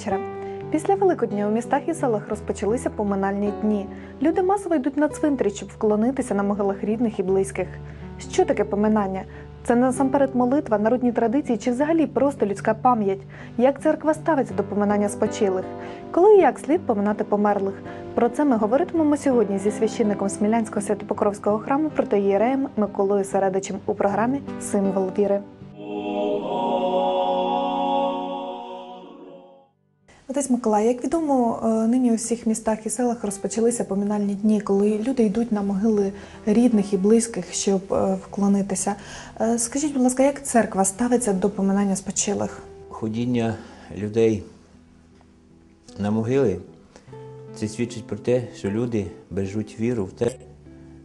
Вечора. Після Великодня у містах і селах розпочалися поминальні дні. Люди масово йдуть на цвинтарі, щоб вклонитися на могилах рідних і близьких. Що таке поминання? Це насамперед молитва, народні традиції чи взагалі просто людська пам'ять? Як церква ставиться до поминання спочилих? Коли і як слід поминати померлих? Про це ми говоритимемо сьогодні зі священником Смілянського святопокровського храму протоєреєм Миколою Середичем у програмі Символ віри. Отець Миколай, як відомо, е, нині у всіх містах і селах розпочалися поминальні дні, коли люди йдуть на могили рідних і близьких, щоб е, вклонитися. Е, Скажіть, будь ласка, як церква ставиться до поминання спочилих? ходіння людей на могили, це свідчить про те, що люди бережуть віру в те,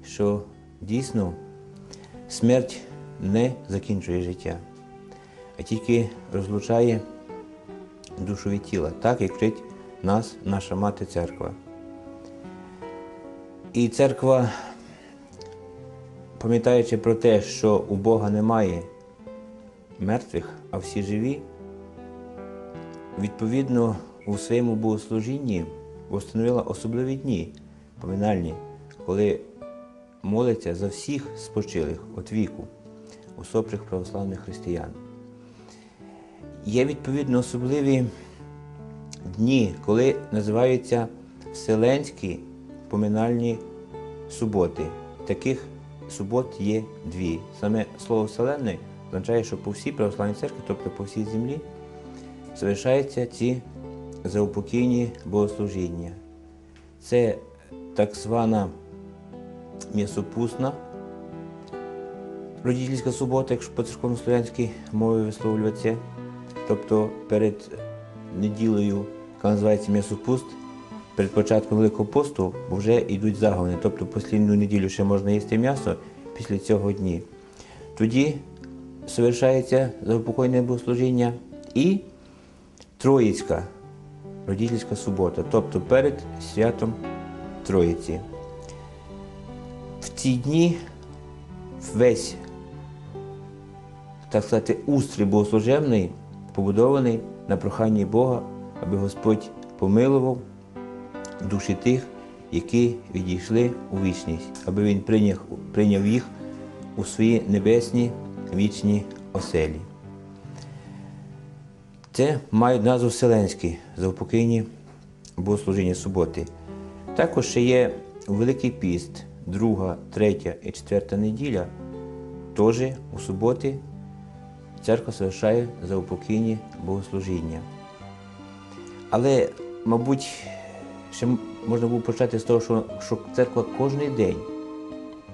що дійсно смерть не закінчує життя, а тільки розлучає душу від тіла, так як вчить нас наша мати церква. І церква, пам'ятаючи про те, що у Бога немає мертвих, а всі живі, відповідно у своєму богослужінні встановила особливі дні поминальні, коли моляться за всіх спочилих від віку, усопших православних християн. Є відповідно особливі дні, коли називаються Вселенські поминальні суботи. Таких субот є дві. Саме слово Вселенне означає, що по всій православній церкві, тобто по всій землі, совершаються ці заупокійні богослужіння. Це так звана м'ясопусна родительська субота, якщо по церковно-слов'янській мові висловлюватися. Тобто перед неділею, яка називається м'ясопуст, перед початком Великого посту вже йдуть загони. Тобто послідну неділю ще можна їсти м'ясо після цього дні. Тоді совершається заупокойне богослужіння і Троїцька родительська субота, тобто перед святом Троїці. В ці дні весь, так сказати, устрій богослужебний побудований на проханні Бога, аби Господь помилував душі тих, які відійшли у вічність, аби Він прийняв, прийняв їх у свої небесні вічні оселі. Це мають назву Вселенські заупокійні богослужіння суботи. Також ще є Великий піст, друга, третя і четверта неділя. Теж у суботи церква совершає заупокійні богослужіння. Але, мабуть, ще можна було почати з того, що, що церква кожен день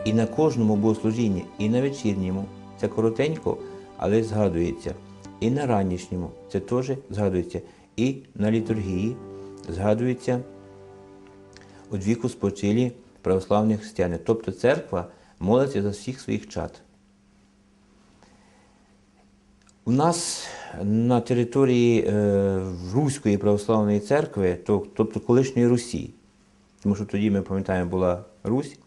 і на кожному богослужінні, і на вечірньому, це коротенько, але згадується. І на ранішньому це теж згадується. І на літургії згадується від віку спочилі православні християни. Тобто церква молиться за всіх своїх чад. У нас на території е, Руської православної церкви, тобто колишньої Русі, тому що тоді ми пам'ятаємо, була Русь,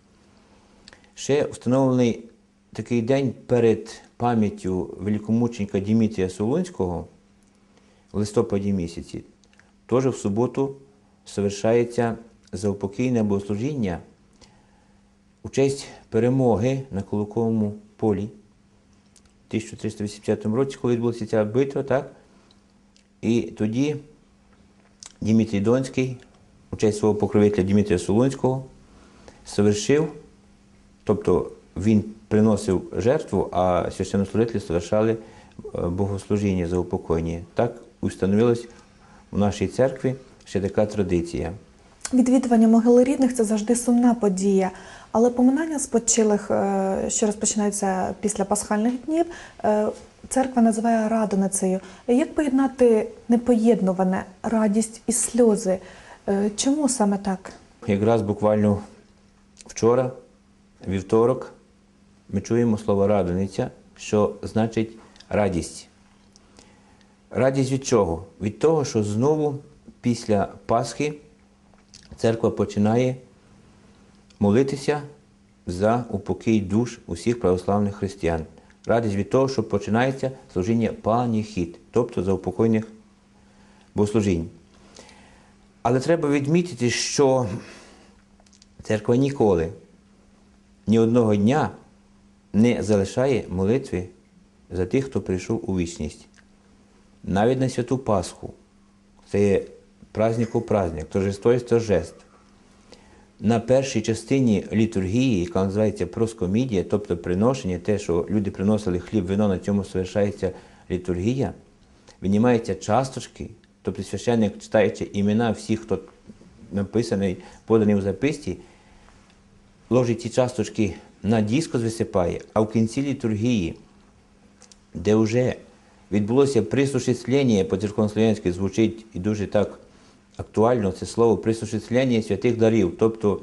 ще встановлений такий день перед пам'яттю великомученика Дімітрія Солунського в листопаді місяці. Теж в суботу совершається заупокійне богослужіння у честь перемоги на Куликовому полі. 1380 році, коли відбулася ця битва, так? І тоді Дмитрій Донський, у честь свого покровителя Дмитрія Солунського, совершив, тобто він приносив жертву, а священнослужителі совершали богослужіння за упокоєння. Так установилась у нашій церкві ще така традиція. Відвідування могили рідних це завжди сумна подія. Але поминання спочилих, е, що розпочинаються після пасхальних днів, е, церква називає радоницею. Як поєднати непоєднуване радість і сльози? Е, Чому саме так? Якраз буквально вчора, вівторок, ми чуємо слово радониця, що значить радість. Радість від чого? Від того, що знову після Пасхи церква починає молитися за упокій душ усіх православних християн. Радість від того, що починається служіння паніхід, тобто за упокойних богослужінь. Але треба відмітити, що церква ніколи ні одного дня не залишає молитви за тих, хто прийшов у вічність. Навіть на святу Пасху. Це є празднику праздник, торжество торжеств. На першій частині літургії, яка називається проскомідія, тобто приношення, те, що люди приносили хліб, вино, на цьому совершається літургія, винімаються часточки, тобто священник, читаючи імена всіх, хто написаний, поданий у записці, ложить ці часточки на диско висипає, а в кінці літургії, де вже відбулося присушествлення, по церковнослов'янськи звучить і дуже так актуально це слово присушествлення святих дарів, тобто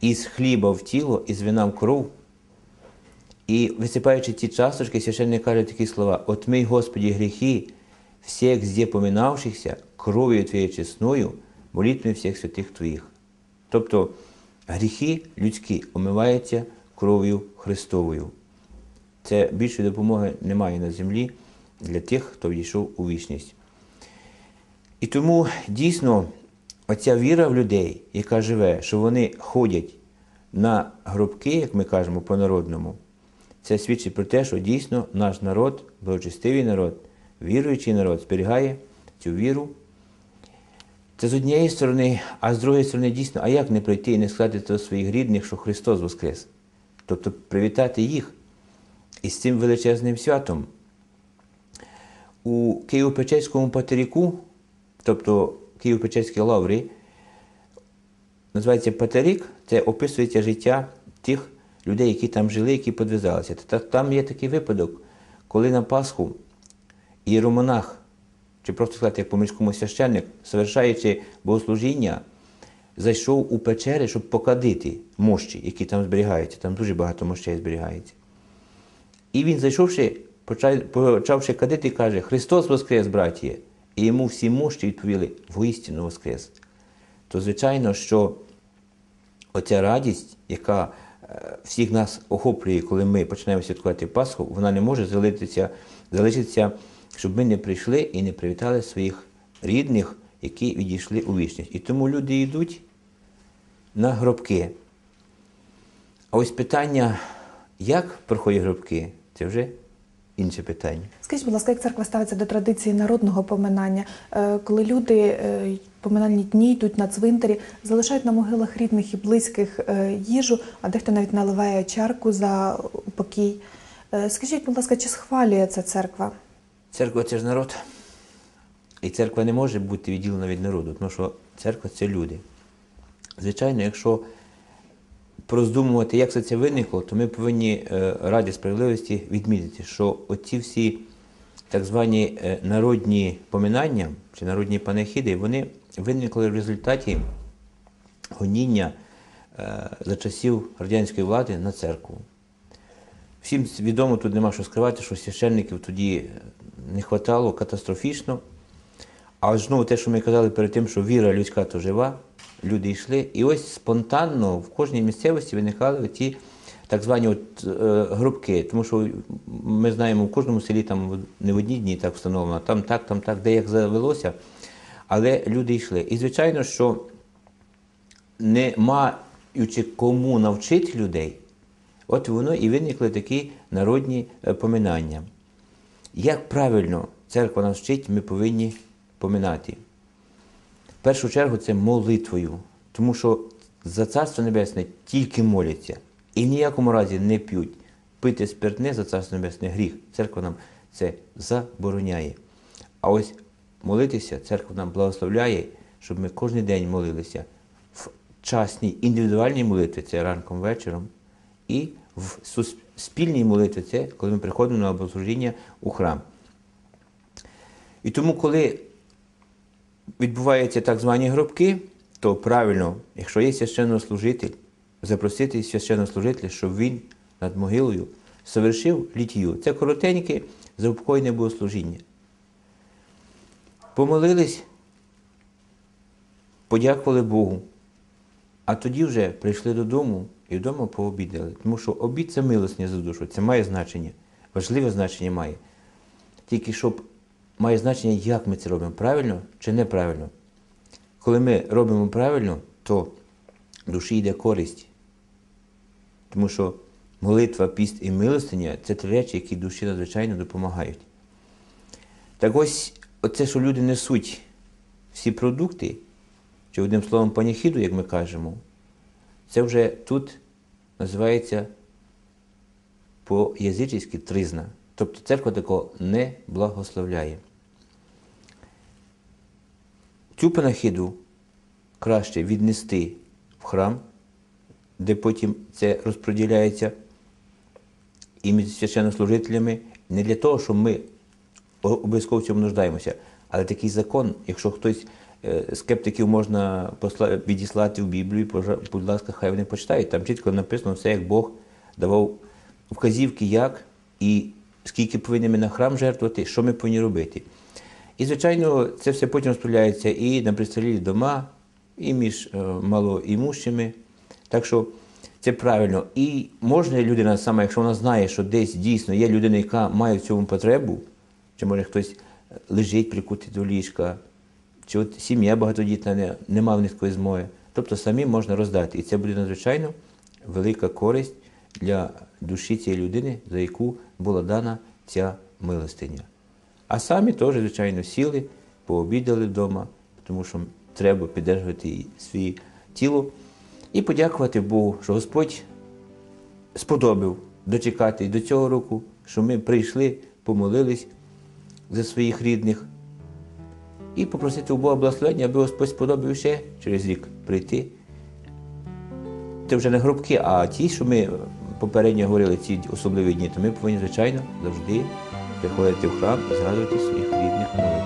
із хліба в тіло, із вина в кров. І висипаючи ці часточки, священник каже такі слова: Отмий, Господі, гріхи всіх з'єпоминавшихся кров'ю Твоєю чесною, молитвами всіх святих Твоїх. Тобто гріхи людські омиваються кров'ю Христовою. Це більшої допомоги немає на землі для тих, хто війшов у вічність. І тому дійсно оця віра в людей, яка живе, що вони ходять на гробки, як ми кажемо по-народному, це свідчить про те, що дійсно наш народ, благочестивий народ, віруючий народ, зберігає цю віру. Це з однієї сторони, а з другої сторони, дійсно, а як не прийти і не сказати до своїх рідних, що Христос Воскрес? Тобто привітати їх із цим величезним святом. У Києво-Печерському патеріку, тобто Києво-Печерській лаврі, називається Патерік, це описується життя тих людей, які там жили, які подвизалися. Там є такий випадок, коли на Пасху іеромонах, чи просто сказати, як по-міському священник, совершаючи богослужіння, зайшов у печери, щоб покадити мощі, які там зберігаються. Там дуже багато мощей зберігається. І він, зайшовши, почавши кадити, каже: Христос Воскрес, братіє! І йому всі мощі відповіли воістину Воскрес. То, звичайно, що оця радість, яка е, всіх нас охоплює, коли ми починаємо святкувати Пасху, вона не може залишитися, залишитися, щоб ми не прийшли і не привітали своїх рідних, які відійшли у вічність. І тому люди йдуть на гробки. А ось питання, як проходять гробки, це вже інше питання. Скажіть, будь ласка, як церква ставиться до традиції народного поминання, Е, коли люди е, поминальні дні йдуть на цвинтарі, залишають на могилах рідних і близьких е, їжу, а дехто навіть наливає чарку за упокій. Скажіть, будь ласка, чи схвалює це церква? Церква це ж народ. І церква не може бути відділена від народу, тому що церква це люди. Звичайно, якщо роздумувати, як все це виникло, то ми повинні е, раді справедливості відмітити, що оці всі так звані е, народні поминання чи народні панахіди, вони виникли в результаті гоніння е, за часів радянської влади на церкву. Всім відомо, тут нема що скривати, що священників тоді не вистачало катастрофічно. А знову те, що ми казали перед тим, що віра людська то жива, люди йшли. І ось спонтанно в кожній місцевості виникали ті так звані от, е, групки. Тому що ми знаємо, в кожному селі там не в одні дні так встановлено, там так, там так, де як завелося. Але люди йшли. І звичайно, що не маючи кому навчити людей, от воно і виникли такі народні е, поминання. Як правильно церква нас вчить, ми повинні поминати. В першу чергу це молитвою, тому що за Царство Небесне тільки моляться і ніякому разі не п'ють. Пити спиртне за Царство Небесне гріх. Церква нам це забороняє. А ось молитися, церква нам благословляє, щоб ми кожен день молилися в частній індивідуальній молитві, це ранком вечором, і в спільній молитві, це коли ми приходимо на богослужіння у храм. І тому, коли відбуваються так звані гробки, то правильно, якщо є священнослужитель, запросити священнослужителя, щоб він над могилою совершив літію. Це коротеньке заупокойне богослужіння. Помолились, подякували Богу, а тоді вже прийшли додому і вдома пообідали. Тому що обід це милосня за душу, це має значення, важливе значення має. Тільки щоб має значення, як ми це робимо, правильно чи неправильно. Коли ми робимо правильно, то душі йде користь. Тому що молитва, піст і милостиня це три речі, які душі надзвичайно допомагають. Так ось, оце, що люди несуть всі продукти, чи одним словом паніхіду, як ми кажемо, це вже тут називається по-язичськи тризна. Тобто церква такого не благословляє. Цю панахиду краще віднести в храм, де потім це розподіляється і між священнослужителями, не для того, щоб ми обов'язково в цьому нуждаємося, але такий закон, якщо хтось е, скептиків можна відіслати в Біблію, будь ласка, хай вони почитають. Там чітко написано все, як Бог давав вказівки, як і скільки повинні ми на храм жертвувати, що ми повинні робити. І, звичайно, це все потім розподіляється і на пристарілі дома, і між е, малоімущими. Так що це правильно. І можна людина сама, якщо вона знає, що десь дійсно є людина, яка має в цьому потребу, чи може хтось лежить прикутий до ліжка, чи от сім'я багатодітна не, нема в них такої змоги. Тобто самі можна роздати. І це буде надзвичайно велика користь для душі цієї людини, за яку була дана ця милостиня. А самі теж, звичайно, сіли, пообідали вдома, тому що треба підтримувати своє тіло. І подякувати Богу, що Господь сподобав дочекати до цього року, що ми прийшли, помолились за своїх рідних і попросити у Бога благословення, аби Господь сподобав ще через рік прийти. Це вже не гробки, а ті, що ми попередньо говорили, ці особливі дні, то ми повинні, звичайно, завжди приходити в храм і згадуйте своїх рідних молитв.